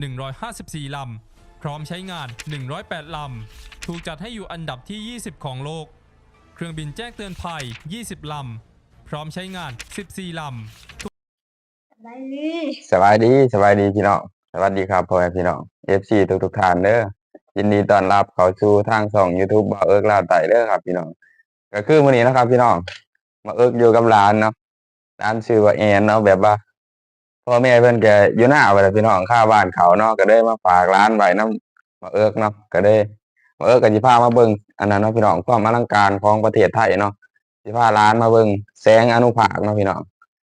154 ลำ พร้อมใช้งาน 108 ลำ ถูกจัดให้อยู่อันดับที่ 20 ของโลก เครื่องบินแจ้งเตือนภัย 20 ลำ พร้อมใช้งาน 14 ลำได้เลยสบายดีสบายดีพี่น้องสวัสดีครับพ่อแม่พี่น้อง FC ทุกทุกๆท่านเด้อยินดีต้อนรับเข้าสู่ทางช่อง YouTube บ่าวเอิกลาวไต่เด้อครับพี่น้องก็คือมื้อนี้นะครับ พี่น้องมาเอิกอยู่กับร้านเนาะร้านชื่อว่าแอนเนาะแบบว่า พ่อแม่เพิ่นแกอยู่หน้าไว้แล้วพี่น้องข้าบ้านเขาเนาะก็ได้มาฝากร้านไว้นํมาเอิกเนาะก็ได้มาเอิกก็สิพามาเบิ่งอันนั้นเนาะพี่น้องความอลังการของประเทศไทยเนาะสิพาร้านมาเบิ่งแสงอนุภาคเนาะพี่น้อง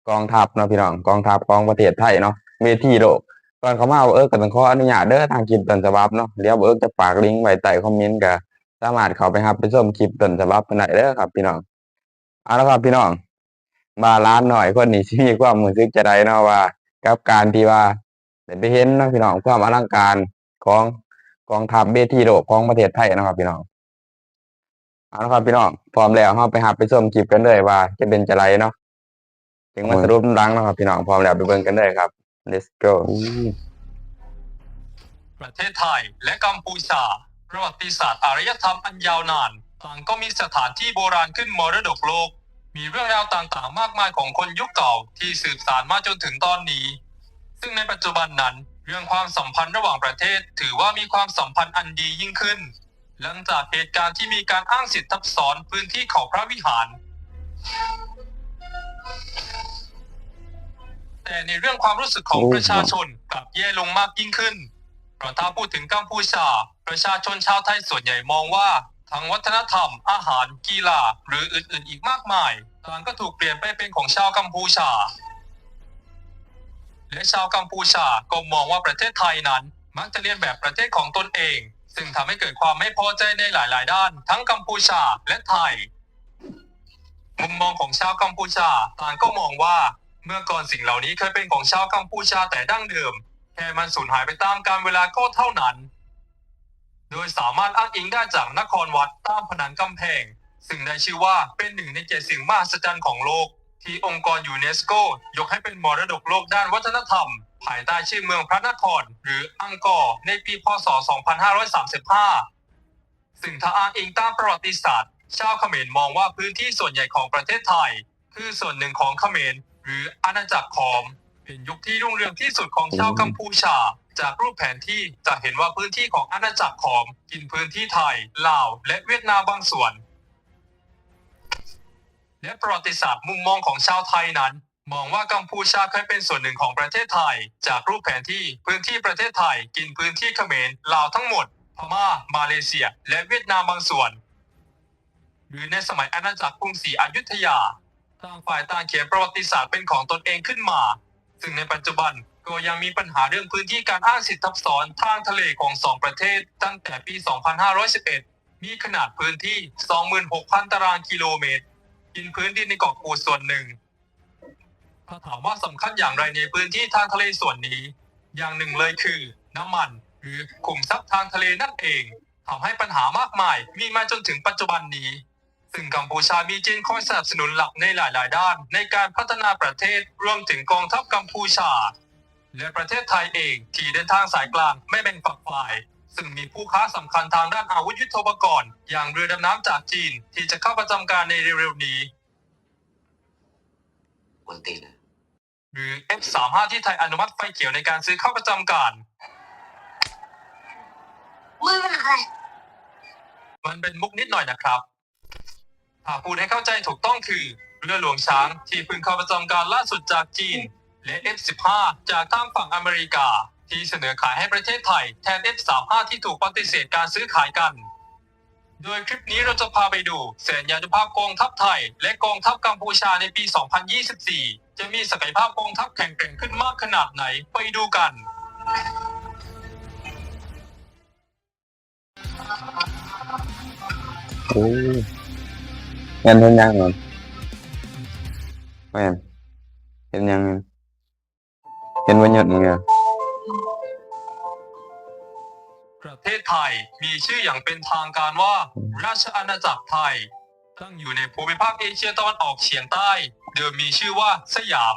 กองทัพเนาะพี่น้องกองทัพของประเทศไทยเนาะเวทีโลกก่อนเขามาว่าเออก็ต้องขออนุญาตเด้อทางคลิปต้นฉบับเนาะเดี๋ยวเอิกจะฝากลิงก์ไว้ใต้คอมเมนต์ก็สามารถเข้าไปครับไปชมคลิปต้นฉบับกันได้เด้อครับพี่น้องเอาละครับพี่น้องมาร้านหน่อยคนนี้สิมีความรู้สึกจะได้เนาะว่า กับการที่ว่าได้ไปเห็นนะพี่น้องความอลังการของกองทัพเวทีโลกของประเทศไทยนะครับพี่น้องเอาละครับพี่น้องพร้อมแล้วเราไปรับไปชมคลิปกันเลยว่า จะเป็นจะไรเนาะถึงมาสรุปรังแล้วครับพี่น้องพร้อมแล้วไปเบิ่งกันเลยครับ let's go ประเทศไทยและกัมพูชาประวัติศาสตร์อารยธรรมอันยาวนานต่างก็มีสถานที่โบราณขึ้นมรดกโลก มีเรื่องราวต่างๆ มากมายของคนยุคเก่าที่สืบสานมาจนถึงตอนนี้ ซึ่งในปัจจุบันนั้น เรื่องความสัมพันธ์ระหว่างประเทศ ถือว่ามีความสัมพันธ์อันดียิ่งขึ้น หลังจากเหตุการณ์ที่มีการอ้างสิทธิทับซ้อนพื้นที่เขาพระวิหาร แต่ในเรื่องความรู้สึกของประชาชนกลับแย่ลงมากยิ่งขึ้นเพราะถ้าพูดถึงกัมพูชา ประชาชนชาวไทยส่วนใหญ่มองว่าทั้งวัฒนธรรม อาหาร กีฬา หรืออื่นๆ อีกมากมายต่างก็ถูกเปลี่ยนไปเป็นของชาวกัมพูชา และชาวกัมพูชาก็มองว่าประเทศไทยนั้น มักจะเรียนแบบประเทศของตนเอง ซึ่งทำให้เกิดความไม่พอใจในหลาย ๆ ด้าน ทั้งกัมพูชาและไทย มุมมองของชาวกัมพูชาต่างก็มองว่าเมื่อก่อนสิ่งเหล่านี้เคยเป็นของชาวกัมพูชาแต่ดั้งเดิม แค่มันสูญหายไปตามกาลเวลาก็เท่านั้น โดยสามารถอ้างอิงได้จากนครวัดตามผนังกำแพง ซึ่งได้ชื่อว่าเป็นหนึ่งในเจ็ดสิ่งมหัศจรรย์ของโลก ที่องค์กรยูเนสโกยกให้เป็นมรดกโลกด้านวัฒนธรรม ภายใต้ชื่อเมืองพระนคร หรืออังกอร์ในปีพศ 2535 ซึ่งถ้าอ้างอิงตามประวัติศาสตร์ ชาวเขมรมองว่าพื้นที่ส่วนใหญ่ของประเทศไทย คือส่วนหนึ่งของเขมร หรืออาณาจักรขอม เป็นยุคที่รุ่งเรืองที่สุดของชาวกัมพูชา จากรูปแผนที่จะเห็นว่าพื้นที่ของอาณาจักรขอม กินพื้นที่ไทย ลาว และเวียดนามบางส่วน และประวัติศาสตร์มุมมองของชาวไทยนั้น มองว่ากัมพูชาเคยเป็นส่วนหนึ่งของประเทศไทย จากรูปแผนที่พื้นที่ประเทศไทย กินพื้นที่เขมรลาวทั้งหมด พม่า มาเลเซีย และเวียดนามบางส่วน หรือในสมัยอาณาจักรกรุงศรีอยุธยาต่างฝ่ายต่างเขียนประวัติศาสตร์เป็นของตนเองขึ้นมา ซึ่งในปัจจุบันก็ยังมีปัญหาเรื่องพื้นที่การอ้างสิทธิทับซ้อนทางทะเลของสองประเทศ ตั้งแต่ปี 2511 มีขนาดพื้นที่ 26,000 ตารางกิโลเมตร กินพื้นที่ในเกาะกูดส่วนหนึ่งถ้าถามว่าสำคัญอย่างไรในพื้นที่ทางทะเลส่วนนี้ อย่างหนึ่งเลยคือ น้ำมัน หรือขุมทรัพย์ทางทะเลนั่นเองทำให้ปัญหามากมายมีมาจนถึงปัจจุบันนี้ ซึ่งกัมพูชามีจีนคอยสนับสนุนหลักในหลาย ๆ ด้าน ในการพัฒนาประเทศรวมถึงกองทัพกัมพูชา และประเทศไทยเองที่เดินทางสายกลางไม่แบ่งฝักฝ่าย ซึ่งมีผู้ค้าสำคัญทางด้านอาวุธยุทโธปกรณ์ อย่างเรือดำน้ำจากจีน ที่จะเข้าประจำการในเร็วๆนี้กวนตีนอะหรือ F35 ที่ไทยอนุมัติไฟเขียวในการซื้อเข้าประจำการมึงอะไรมันเป็นมุกนิดหน่อยนะครับถ้าพูดให้เข้าใจถูกต้องคือเรือหลวงช้างที่เพิ่งเข้าประจำการล่าสุดจากจีน และ F15 จากทางฝั่งอเมริกา ที่เสนอขายให้ประเทศไทยแทน F35 ที่ถูกปฏิเสธการซื้อขายกัน โดยคลิปนี้เราจะพาไปดูแสนยานุภาพกองทัพไทย และกองทัพกัมพูชาในปี 2024 จะมีศักยภาพกองทัพแข็งแกร่งขึ้นมากขนาดไหนไปดูกันโอ้เงินเพิ่นยังเหรอแม่นเห็นยังเห็นว่าหยดมึงอ่ ประเทศไทยมีชื่ออย่างเป็นทางการว่า ราชอาณาจักรไทย ตั้งอยู่ในภูมิภาคเอเชียตะวันออกเฉียงใต้ เดิมมีชื่อว่าสยาม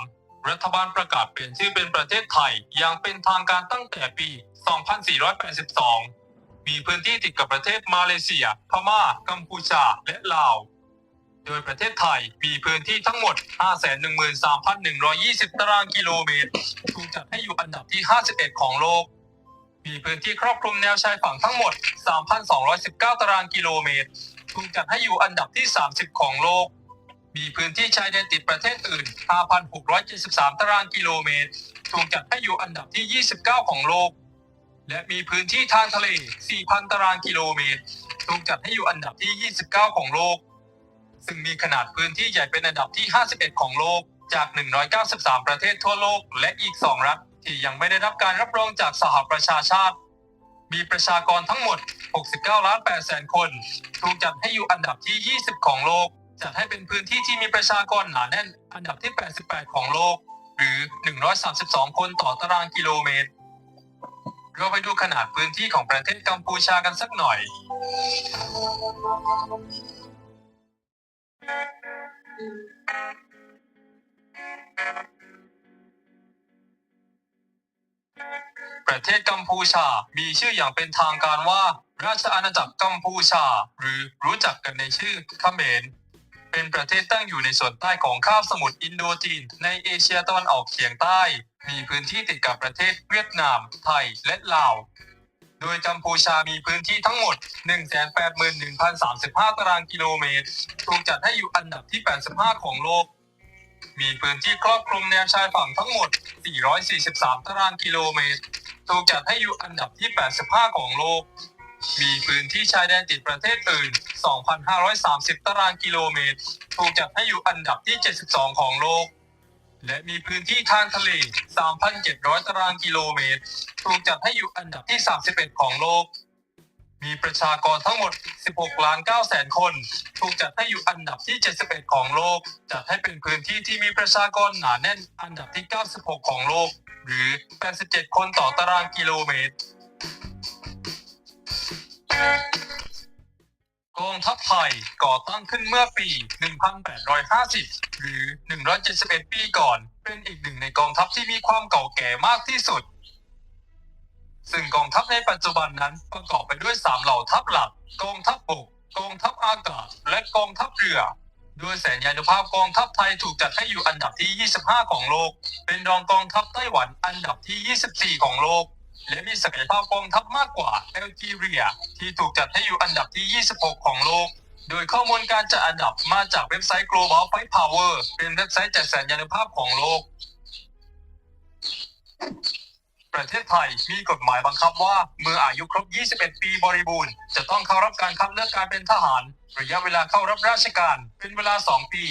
รัฐบาลประกาศเปลี่ยนชื่อเป็นประเทศไทยอย่างเป็นทางการตั้งแต่ปี 2482 มีพื้นที่ติดกับประเทศมาเลเซีย พม่า กัมพูชา และลาว โดยประเทศไทยมีพื้นที่ทั้งหมด 513,120 ตารางกิโลเมตร ถูกจัดให้อยู่อันดับที่ 51 ของโลก มีพื้นที่ครอบคลุมแนวชายฝั่งทั้งหมด 3,219 ตารางกิโลเมตรถูกจัดให้อยู่อันดับที่ 30 ของโลก มีพื้นที่ชายแดนติดประเทศอื่น 5,673 ตารางกิโลเมตรถูกจัดให้อยู่อันดับที่ 29 ของโลก และมีพื้นที่ทางทะเล 4,000 ตารางกิโลเมตรถูกจัดให้อยู่อันดับที่ 29 ของโลก ซึ่งมีขนาดพื้นที่ใหญ่เป็นอันดับที่ 51 ของโลก จาก 193 ประเทศทั่วโลก และอีก 2 รัฐ ที่ยังไม่ได้รับการรับรองจากสหประชาชาติ มีประชากรทั้งหมด 69 ล้าน8แสนคน ถูกจัดให้อยู่อันดับที่ 20 ของโลก จัดให้เป็นพื้นที่ที่มีประชากรหนาแน่น อันดับที่ 88 ของโลก หรือ 132 คนต่อตารางกิโลเมตร เราไปดูขนาดพื้นที่ของประเทศกัมพูชากันสักหน่อย ประเทศกัมพูชา มีชื่ออย่างเป็นทางการว่า ราชอาณาจักรกัมพูชา หรือรู้จักกันในชื่อเขมร เป็นประเทศตั้งอยู่ในส่วนใต้ของคาบสมุทรอินโดจีน ในเอเชียตะวันออกเฉียงใต้ มีพื้นที่ติดกับประเทศเวียดนาม ไทย และลาว โดยกัมพูชามีพื้นที่ทั้งหมด 181,035 ตารางกิโลเมตร ถูกจัดให้อยู่อันดับที่ 85 ของโลก มีพื้นที่ครอบคลุมแนวชายฝั่งทั้งหมด 443 ตารางกิโลเมตร ถูกจัดให้อยู่อันดับที่ 85 ของโลก มีพื้นที่ชายแดนติดประเทศอื่น 2,530 ตารางกิโลเมตร ถูกจัดให้อยู่อันดับที่ 72 ของโลก และมีพื้นที่ทางทะเล 3,700 ตารางกิโลเมตร ถูกจัดให้อยู่อันดับที่ 31 ของโลก มีประชากรทั้งหมด 16 ล้าน9แสนคน ถูกจัดให้อยู่อันดับที่ 71 ของโลก จัดให้เป็นพื้นที่ที่มีประชากรหนาแน่นอันดับที่ 96 ของโลก หรือ 87 คนต่อตารางกิโลเมตร กองทัพไทยก่อตั้งขึ้นเมื่อปี 1850 หรือ 171 ปีก่อน เป็นอีกหนึ่งในกองทัพที่มีความเก่าแก่มากที่สุด ซึ่งกองทัพในปัจจุบันนั้นประกอบไปด้วย 3 เหล่าทัพหลัก กองทัพบก กองทัพอากาศ และกองทัพเรือ โดยแสนยานุภาพกองทัพไทยถูกจัดให้อยู่อันดับที่ 25 ของโลก เป็นรองกองทัพไต้หวันอันดับที่ 24 ของโลก และมีศักยภาพกองทัพมากกว่าแอลจีเรีย ที่ถูกจัดให้อยู่อันดับที่ 26 ของโลกโดยข้อมูลการจัดอันดับมาจากเว็บไซต์ Global Fight Power เป็นเว็บไซต์จัดแสนยานุภาพของโลก ประเทศไทยมีกฎหมายบังคับว่า เมื่ออายุครบ 21 ปีบริบูรณ์ จะต้องเข้ารับการคัดเลือกการเป็นทหาร ระยะเวลาเข้ารับราชการเป็นเวลา 2 ปี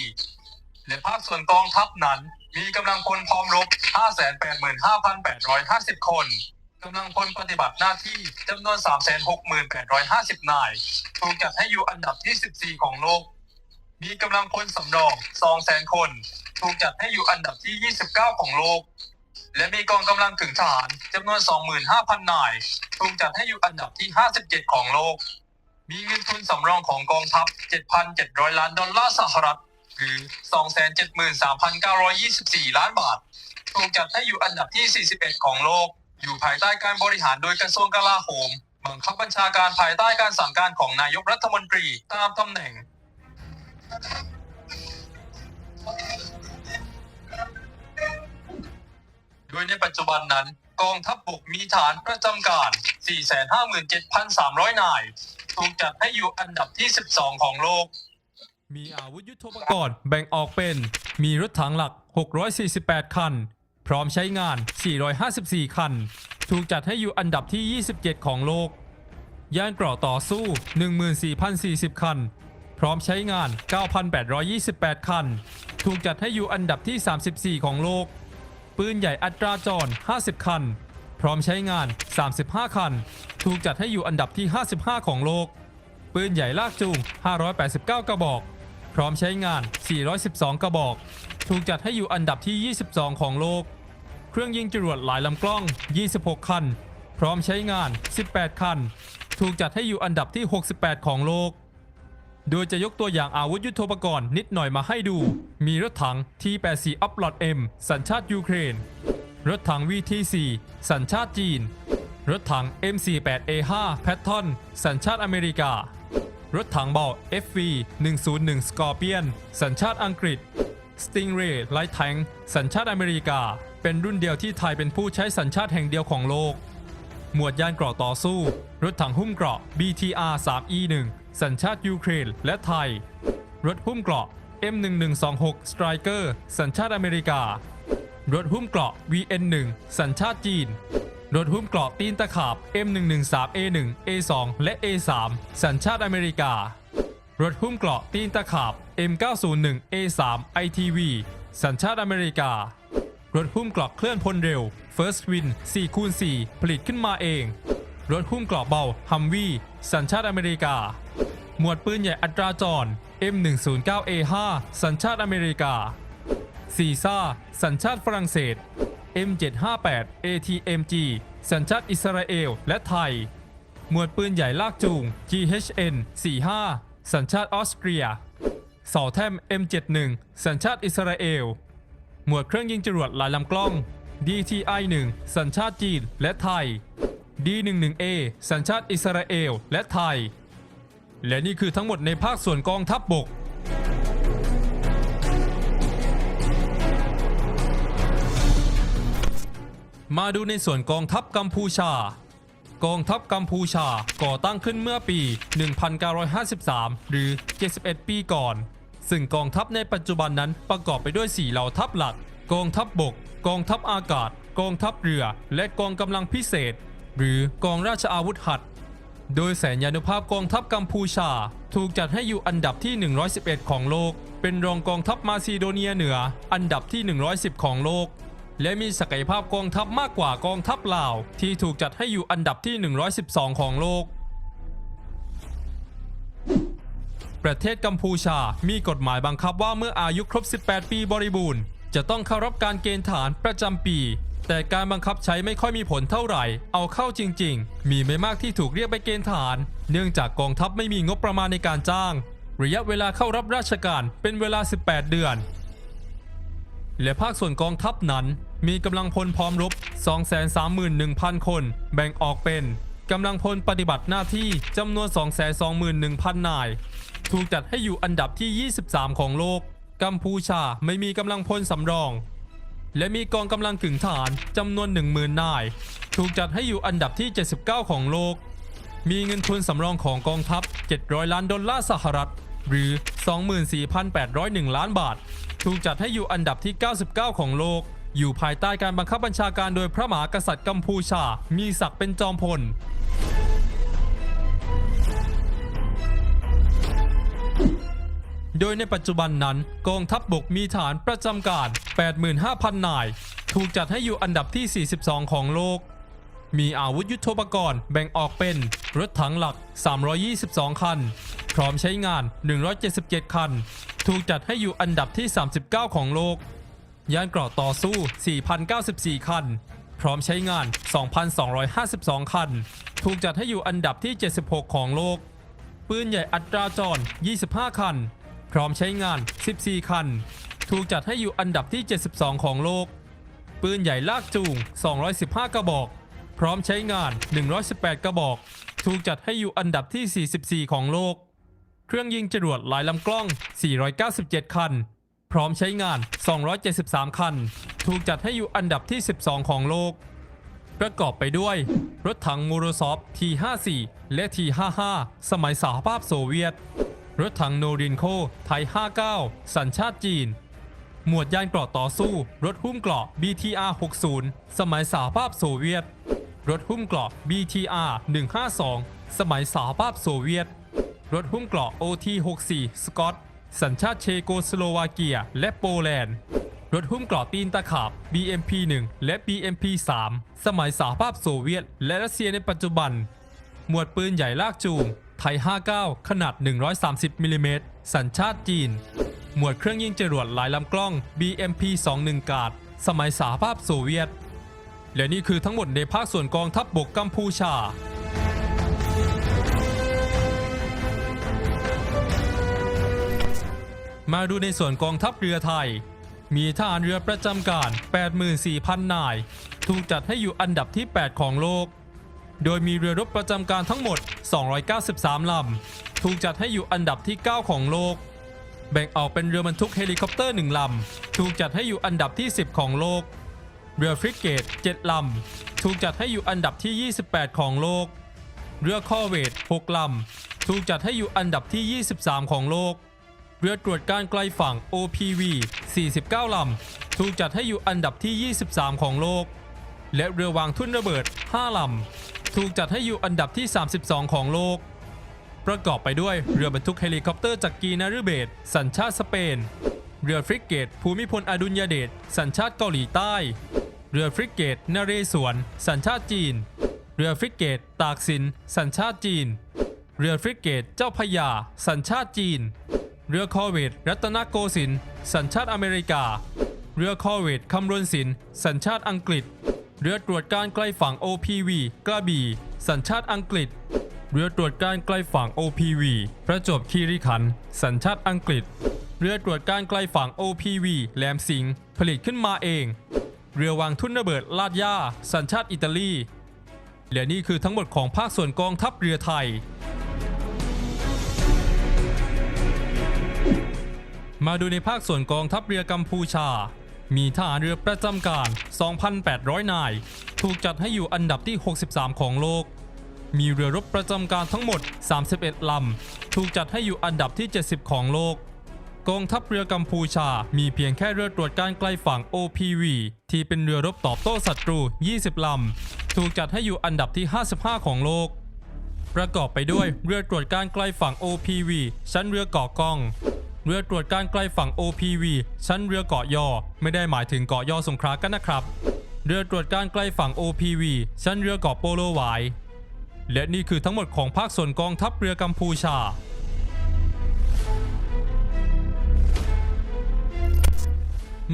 และภาคส่วนกองทัพนั้น มีกำลังพลพร้อมรบ 585,850 คนกำลังพลปฏิบัติหน้าที่จำนวน 368,50 นาย ถูกจัดให้อยู่อันดับที่ 14 ของโลก มีกำลังพลสำรอง 200,000 คน ถูกจัดให้อยู่อันดับที่ 29 ของโลก และมีกองกำลังถึงทหารจำนวน 25,000 นายถูกจัดให้อยู่อันดับที่ 57 ของโลก มีเงินทุนสำรองของกองทัพ 7,700 ล้านดอลลาร์สหรัฐ หรือ 273,924 ล้านบาท ถูกจัดให้อยู่อันดับที่ 41 ของโลก อยู่ภายใต้การบริหารโดยกระทรวงกลาโหม บังคับบัญชาการภายใต้การสั่งการของนายกรัฐมนตรีตามตำแหน่ง ยในปัจจุบันนั้นกองทัพบกมีฐานประจำการ 457,300 นาย ถูกจัดให้อยู่อันดับที่ 12 ของโลก มีอาวุธยุทโธปกรณ์แบ่งออกเป็น มีรถถังหลัก 648 คัน พร้อมใช้งาน 454 คัน ถูกจัดให้อยู่อันดับที่ 27 ของโลก ยานเกราะต่อสู้ 14,040 คัน พร้อมใช้งาน 9,828 คัน ถูกจัดให้อยู่อันดับที่ 34 ของโลก ปืนใหญ่อัตราจร 50 คัน พร้อมใช้งาน 35 คัน ถูกจัดให้อยู่อันดับที่ 55 ของโลก ปืนใหญ่ลากจูง 589 กระบอก พร้อมใช้งาน 412 กระบอก ถูกจัดให้อยู่อันดับที่ 22 ของโลก เครื่องยิงจรวดหลายลำกล้อง 26 คัน พร้อมใช้งาน 18 คัน ถูกจัดให้อยู่อันดับที่ 68 ของโลก โดยจะยกตัวอย่างอาวุธยุโทโธปกรณ์นิดหน่อยมาให้ดู มีรถถัง T84 Upload M สัญชาติยูเครน รถถัง VT4 สัญชาติจีน รถถัง M48A5 Patton สัญชาติอเมริกา รถถังเบา FV 101 Scorpion สัญชาติอังกฤษ Stingray Light Tank สัญชาติอเมริกา เป็นรุ่นเดียวที่ไทยเป็นผู้ใช้สัญชาติแห่งเดียวของโลก หมวดยานเกราะต่อสู้ รถถังหุ้มเกราะ BTR 3E1 สัญชาติยูเครนและไทย รถหุ้มเกราะ M1126 Striker สัญชาติอเมริการถหุ้มเกราะ VN1 สัญชาติจีน รถหุ้มเกราะตีนตะขาบ M113A1 A2 และ A3 สัญชาติอเมริการถหุ้มเกราะตีนตะขาบ M901 A3 ITV สัญชาติอเมริการถหุ้มเกราะเคลื่อนพลเร็ว First Win 4คูณ4ผลิตขึ้นมาเอง รถหุ้มกราะเบา Humvee สัญชาติอเมริกา หมวดปืนใหญ่อัตราจร M109A5 สัญชาติอเมริกาซีซ่าสัญชาติฝรั่งเศส M758 ATMG สัญชาติอิสราเอลและไทย หมวดปืนใหญ่ลากจูง GHN 45 สัญชาติออสเตรียเสาแทม M71 สัญชาติอิสราเอล หมวดเครื่องยิงจรวดหลายลำกล้อง DTI 1 สัญชาติจีนและไทย D11A สัญชาติอิสราเอลและไทย และนี่คือทั้งหมดในภาคส่วนกองทัพบบกมาดูในส่วนกองทัพกัมพูชา กองทัพกัมพูชาก่อตั้งขึ้นเมื่อปี 1953 หรือ 71 ปีก่อน ซึ่งกองทัพในปัจจุบันนั้นประกอบไปด้วย 4 เหล่าทัพหลัก กองทัพบบก กองทัพอากาศ กองทัพเรือ และกองกำลังพิเศษ หรือกองราชอาวุธหัด โดยแสนยานุภาพกองทัพกัมพูชา ถูกจัดให้อยู่อันดับที่ 111 ของโลก เป็นรองกองทัพมาซิโดเนียเหนือ อันดับที่ 110 ของโลก และมีศักยภาพกองทัพมากกว่ากองทัพลาว ที่ถูกจัดให้อยู่อันดับที่ 112 ของโลก ประเทศกัมพูชา มีกฎหมายบังคับว่าเมื่ออายุครบ 18 ปีบริบูรณ์จะต้องเข้ารับการเกณฑ์ทหารประจำปี แต่การบังคับใช้ไม่ค่อยมีผลเท่าไหร่ เอาเข้าจริง ๆ มีไม่มากที่ถูกเรียกไปเกณฑ์ทหาร เนื่องจากกองทัพไม่มีงบประมาณในการจ้าง ระยะเวลาเข้ารับราชการเป็นเวลา 18 เดือน และภาคส่วนกองทัพนั้นมีกำลังพลพร้อมรบ 231,000 คน แบ่งออกเป็นกำลังพลปฏิบัติหน้าที่จำนวน 221,000 นาย ถูกจัดให้อยู่อันดับที่ 23 ของโลก กัมพูชาไม่มีกำลังพลสำรอง และมีกองกำลังกึ่งทหารจำนวน 10,000 นาย ถูกจัดให้อยู่อันดับที่ 79 ของโลก มีเงินทุนสำรองของกองทัพ 700 ล้านดอลลาร์สหรัฐ หรือ 24,801 ล้านบาท ถูกจัดให้อยู่อันดับที่ 99 ของโลก อยู่ภายใต้การบังคับบัญชาการโดยพระมหากษัตริย์กัมพูชา มีศักดิ์เป็นจอมพล โดยในปัจจุบันนั้นกองทัพบบกมีฐานประจำการ 85,000 นาย ถูกจัดให้อยู่อันดับที่ 42 ของโลก มีอาวุธยุโทโธปกรณ์แบ่งออกเป็น รถถังหลัก 322 คัน พร้อมใช้งาน 177 คัน ถูกจัดให้อยู่อันดับที่ 39 ของโลก ยานเกราะต่อสู้ 4,094 คัน พร้อมใช้งาน 2,252 คัน ถูกจัดให้อยู่อันดับที่ 76 ของโลก ปืนใหญ่อัตราจร 25 คัน ร้อมใช้งาน 14 คัน ถูกจัดให้อยู่อันดับที่ 72 ของโลก ปืนใหญ่ลากจูง 215 กระบอก พร้อมใช้งาน 118 กระบอก ถูกจัดให้อยู่อันดับที่ 44 ของโลก เครื่องยิงจรวดหลายลำกล้อง 497 คัน พร้อมใช้งาน 273 คัน ถูกจัดให้อยู่อันดับที่ 12 ของโลก ประกอบไปด้วย รถถังมูโรซอฟ T54 และ T55 สมัยสหภาพโซเวียต รถถังโนรินโค ไทย 59 สัญชาติจีน หมวดยานเกราะต่อสู้ รถหุ้มเกราะ BTR 60 สมัยสหภาพโซเวียต รถหุ้มเกราะ BTR 152 สมัยสหภาพโซเวียต รถหุ้มเกราะ OT 64สกอต สัญชาติเชโกสโลวาเกีย และโปแลนด์ รถหุ้มเกราะตีนตะขาบ BMP 1และ BMP 3สมัยสหภาพโซเวียต และรัสเซียในปัจจุบัน หมวดปืนใหญ่ลากจูง ย 59 ขนาด 130มิลลิเมตรสัญชาติจีน หมวดเครื่องยิงจรวดหลายลำกล้อง BMP 21 กาดสมัยสหภาพโซเวียต และนี่คือทั้งหมดในภาคส่วนกองทัพบบกกัมพูชามาดูในส่วนกองทัพเรือไทย มีทหารเรือประจำการ 84,000 นาย ถูกจัดให้อยู่อันดับที่ 8 ของโลก โดยมีเรือรบประจำการทั้งหมด 293 ลำ ถูกจัดให้อยู่อันดับที่ 9 ของโลก แบ่งออกเป็นเรือบรรทุกเฮลิคอปเตอร์ 1 ลำ ถูกจัดให้อยู่อันดับที่ 10 ของโลก เรือฟริเกต 7 ลำ ถูกจัดให้อยู่อันดับที่ 28 ของโลก เรือคอเวต 6 ลำ ถูกจัดให้อยู่อันดับที่ 23 ของโลก เรือตรวจการไกลฝั่ง OPV 49 ลำ ถูกจัดให้อยู่อันดับที่ 23 ของโลก และเรือวางทุ่นระเบิด 5 ลำ ถูกจัดให้อยู่อันดับที่ 32 ของโลก ประกอบไปด้วยเรือบรรทุกเฮลิคอปเตอร์จากกีนารุเบต สัญชาติสเปน เรือฟริกเกต ภูมิพลอดุลยเดชสัญชาติเกาหลีใต้ เรือฟริกเกตนเรศวร สัญชาติจีน เรือฟริกเกต ตากสิน สัญชาติจีน เรือฟริกเกตเจ้าพยา สัญชาติจีน เรือคอร์เวตรัตนโกสินทร์สัญชาติอเมริกา เรือคอร์เวตคำรณสิน สัญชาติอังกฤษ เรือตรวจการไกล้ฝั่ง OPV กระบี่ สัญชาติอังกฤษ เรือตรวจการไกล้ฝั่ง OPV ประจวบคีรีขันธ์สัญชาติอังกฤษ เรือตรวจการไกล้ฝั่ง OPV แหลมสิงห์ผลิตขึ้นมาเอง เรือวางทุ่นระเบิดลาดย่า สัญชาติอิตาลี และนี่คือทั้งหมดของภาคส่วนกองทัพเรือไทย มาดูในภาคส่วนกองทัพเรือกัมพูชา มีทหารเรือประจำการ 2,800 นาย ถูกจัดให้อยู่อันดับที่ 63 ของโลก มีเรือรบประจำการทั้งหมด 31 ลำ ถูกจัดให้อยู่อันดับที่ 70 ของโลก กองทัพเรือกัมพูชา มีเพียงแค่เรือตรวจการไกลฝั่ง OPV ที่เป็นเรือรบตอบโต้ศัตรู 20 ลำ ถูกจัดให้อยู่อันดับที่ 55 ของโลก ประกอบไปด้วยเรือตรวจการไกลฝั่ง OPV ชั้นเรือเกาะกอง เรือตรวจการไกลฝั่ง OPV ชั้นเรือเกาะยอ ไม่ได้หมายถึงเกาะยอสงขลากันนะครับ เรือตรวจการไกลฝั่ง OPV ชั้นเรือเกาะโปโลหวายและนี่คือทั้งหมดของภาคส่วนกองทัพเรือกัมพูชา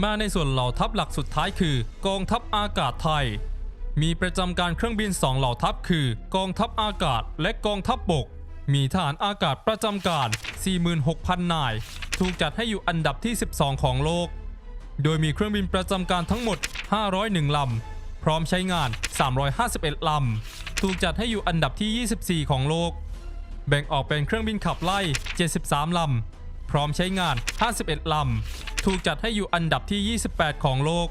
มาในส่วนเหล่าทัพหลักสุดท้ายคือ กองทัพอากาศไทย มีประจำการเครื่องบิน2เหล่าทัพคือ กองทัพอากาศและกองทัพบบก มีทหารอากาศประจำการ 46,000 นาย ถูกจัดให้อยู่อันดับที่ 12 ของโลก โดยมีเครื่องบินประจำการทั้งหมด 501 ลำ พร้อมใช้งาน 351 ลำ ถูกจัดให้อยู่อันดับที่ 24 ของโลก แบ่งออกเป็นเครื่องบินขับไล่ 73 ลำ พร้อมใช้งาน 51 ลำ ถูกจัดให้อยู่อันดับที่ 28 ของโลก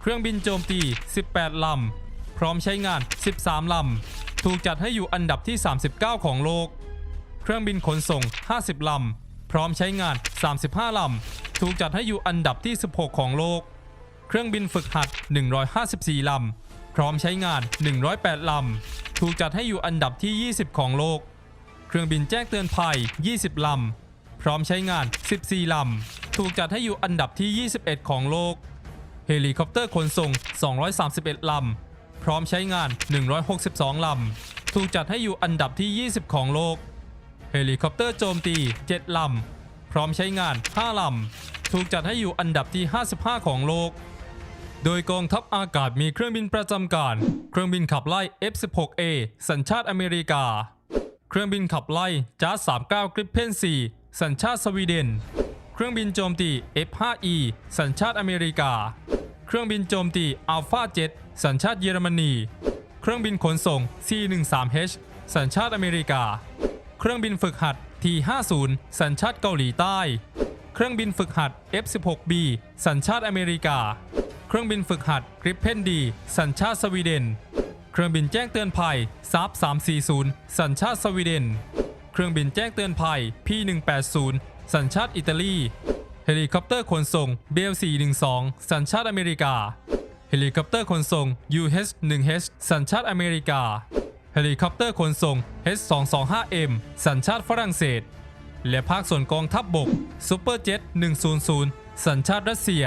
เครื่องบินโจมตี 18 ลำ พร้อมใช้งาน 13 ลำ ถูกจัดให้อยู่อันดับที่ 39 ของโลก เครื่องบินขนส่ง 50 ลำ พร้อมใช้งาน 35 ลำ ถูกจัดให้อยู่อันดับที่ 16 ของโลก เครื่องบินฝึกหัด 154 ลำ พร้อมใช้งาน 108 ลำ ถูกจัดให้อยู่อันดับที่ 20 ของโลก เครื่องบินแจ้งเตือนภัย 20 ลำ พร้อมใช้งาน 14 ลำ ถูกจัดให้อยู่อันดับที่ 21 ของโลก เฮลิคอปเตอร์ขนส่ง 231 ลำ พร้อมใช้งาน 162 ลำ ถูกจัดให้อยู่อันดับที่ 20 ของโลก เฮลิคอปเตอร์โจมตี 7 ลำ พร้อมใช้งาน 5 ลำ ถูกจัดให้อยู่อันดับที่ 55 ของโลก โดยกองทัพอากาศมีเครื่องบินประจำการ เครื่องบินขับไล่ F-16A สัญชาติอเมริกา เครื่องบินขับไล่จ้า39 Gripen 4สัญชาติสวีเดน เครื่องบินโจมตี F-5E สัญชาติอเมริกา เครื่องบินโจมตี Alpha Jet สัญชาติเยอรมนี เครื่องบินขนส่ง C-13H สัญชาติอเมริกา เครื่องบินฝึกหัด T-50 สัญชาติเกาหลีใต้ เครื่องบินฝึกหัด F-16B สัญชาติอเมริกา เครื่องบินฝึกหัด Gripen D สัญชาติสวีเดน เครื่องบินแจ้งเตือนภัยซับ340 สัญชาติสวีเดน เครื่องบินแจ้งเตือนภัย P180 สัญชาติอิตาลี เฮลิคอปเตอร์ขนส่ง BL412 สัญชาติอเมริกา เฮลิคอปเตอร์ขนส่ง UH-1H สัญชาติอเมริกา เฮลิคอปเตอร์ขนส่ง H225M สัญชาติฝรั่งเศส และภาคส่วนกองทัพบบกซูเปอร์เจ็ต100 สัญชาติรัสเซีย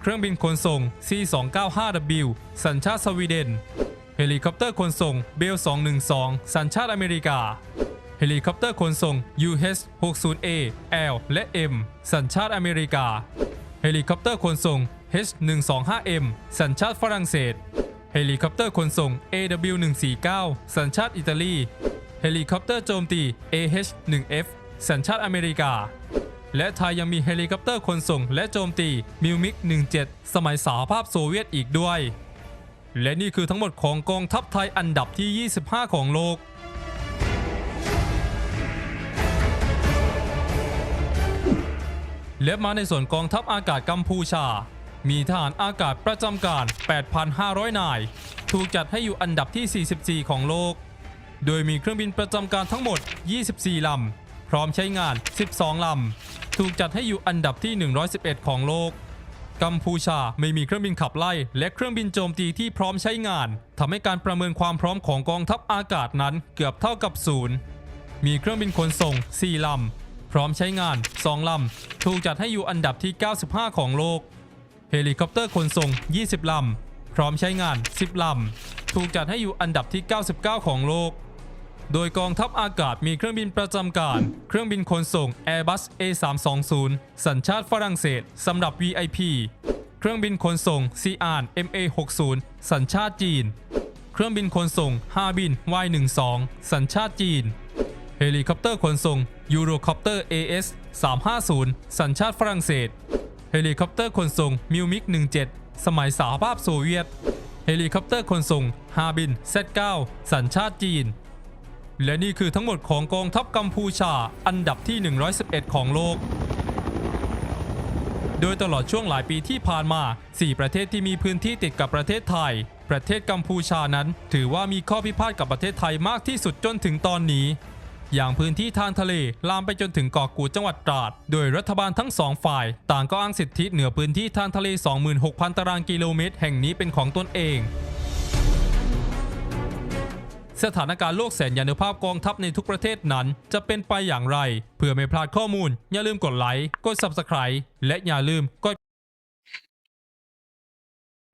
เครื่องบินขนส่ง C295W สัญชาติสวีเดน เฮลิคอปเตอร์ขนส่ง Bell 212 สัญชาติอเมริกา เฮลิคอปเตอร์ขนส่ง UH-60A L และ M สัญชาติอเมริกา เฮลิคอปเตอร์ขนส่ง H125M สัญชาติฝรั่งเศส เฮลิคอปเตอร์ขนส่ง AW149 สัญชาติอิตาลี เฮลิคอปเตอร์โจมตี AH-1F สัญชาติอเมริกา และไทยยังมีเฮลิคอปเตอร์ขนส่ง และโจมตีมิวมิก 17 สมัยสหภาพโซเวียตอีกด้วย และนี่คือทั้งหมดของกองทัพไทยอันดับที่ 25 ของโลกและมาในส่วนกองทัพอากาศกัมพูชา มีทหารอากาศประจำการ 8,500 นาย ถูกจัดให้อยู่อันดับที่ 44 ของโลก โดยมีเครื่องบินประจำการทั้งหมด 24 ลำ พร้อมใช้งาน 12 ลำ ถูกจัดให้อยู่อันดับที่ 111 ของโลก กัมพูชาไม่มีเครื่องบินขับไล่ และเครื่องบินโจมตีที่พร้อมใช้งาน ทำให้การประเมินความพร้อมของกองทัพอากาศนั้นเกือบเท่ากับศูนย์ มีเครื่องบินขนส่ง 4 ลำ พร้อมใช้งาน 2 ลำ ถูกจัดให้อยู่อันดับที่ 95 ของโลก เฮลิคอปเตอร์ขนส่ง 20 ลำ พร้อมใช้งาน 10 ลำ ถูกจัดให้อยู่อันดับที่ 99 ของโลก โดยกองทัพอากาศมีเครื่องบินประจำการ เครื่องบินขนส่ง Airbus A320 สัญชาติฝรั่งเศสสำหรับ VIP เครื่องบินขนส่ง CR MA60 สัญชาติจีน เครื่องบินขนส่งฮาบิน Y12 สัญชาติจีน เฮลิคอปเตอร์ขนส่ง Eurocopter AS 350 สัญชาติฝรั่งเศส เฮลิคอปเตอร์ขนส่งมิวมิก 17 สมัยสหภาพโซเวียต เฮลิคอปเตอร์ขนส่งฮาบิน Z9 สัญชาติจีน และนี่คือทั้งหมดของกองทัพกัมพูชาอันดับที่ 111 ของโลก โดยตลอดช่วงหลายปีที่ผ่านมา 4 ประเทศที่มีพื้นที่ติดกับประเทศไทย ประเทศกัมพูชานั้น ถือว่ามีข้อพิพาทกับประเทศไทยมากที่สุดจนถึงตอนนี้ อย่างพื้นที่ทางทะเลลามไปจนถึงเกาะกูดจังหวัดตราด โดยรัฐบาลทั้งสองฝ่าย ต่างก็อ้างสิทธิเหนือพื้นที่ทางทะเล 26,000 ตารางกิโลเมตร แห่งนี้เป็นของตนเองสถานการณ์โลกแสนยานุภาพกองทัพในทุกประเทศนั้น จะเป็นไปอย่างไร เพื่อไม่พลาดข้อมูล อย่าลืมกดไลค์ กด Subscribe และอย่าลืมกด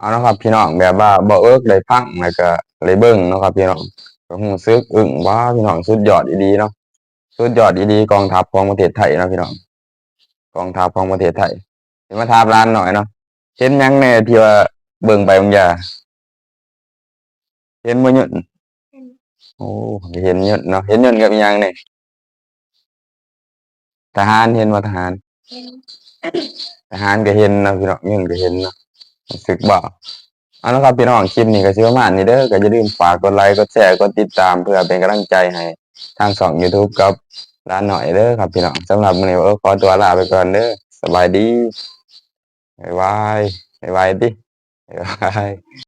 เอานะครับพี่น้องแบบว่าบ่เอิกเลยพังแล้วก็เลยเบิ่งเนาะครับพี่น้องก็ฮู้ซึกอึ้งว่าพี่น้องสุดยอดอีดีเนาะสุดยอดอีดีกองทัพของประเทศไทยเนาะพี่น้องกองทัพของประเทศไทยเดี๋ยวมาถามร้านหน่อยเนาะเห็นหยังแน่ที่ว่าเบิ่งไปบางอย่างเห็นบ่หยุดโอ้เห็นหยุดเนาะเห็นหยุดกับอีหยังนี่ทหารเห็นว่าทหารทหารก็เห็นนะพี่น้องหยุดก็เห็นเนาะ รู้สึกบ่เอาละครับพี่น้องคลิปนี้ก็ชิประมาณนี้เด้อก็อย่าลืมฝากกดไลค์กดแชร์กดติดตามเพื่อเป็นกำลังใจให้ทางสอง YouTube กับร้านหน่อยเด้อครับพี่น้องสำหรับวันนี้ขอตัวลาไปก่อนเด้อสบายดีบ๊ายบายบ๊ายบายติบ๊ายบาย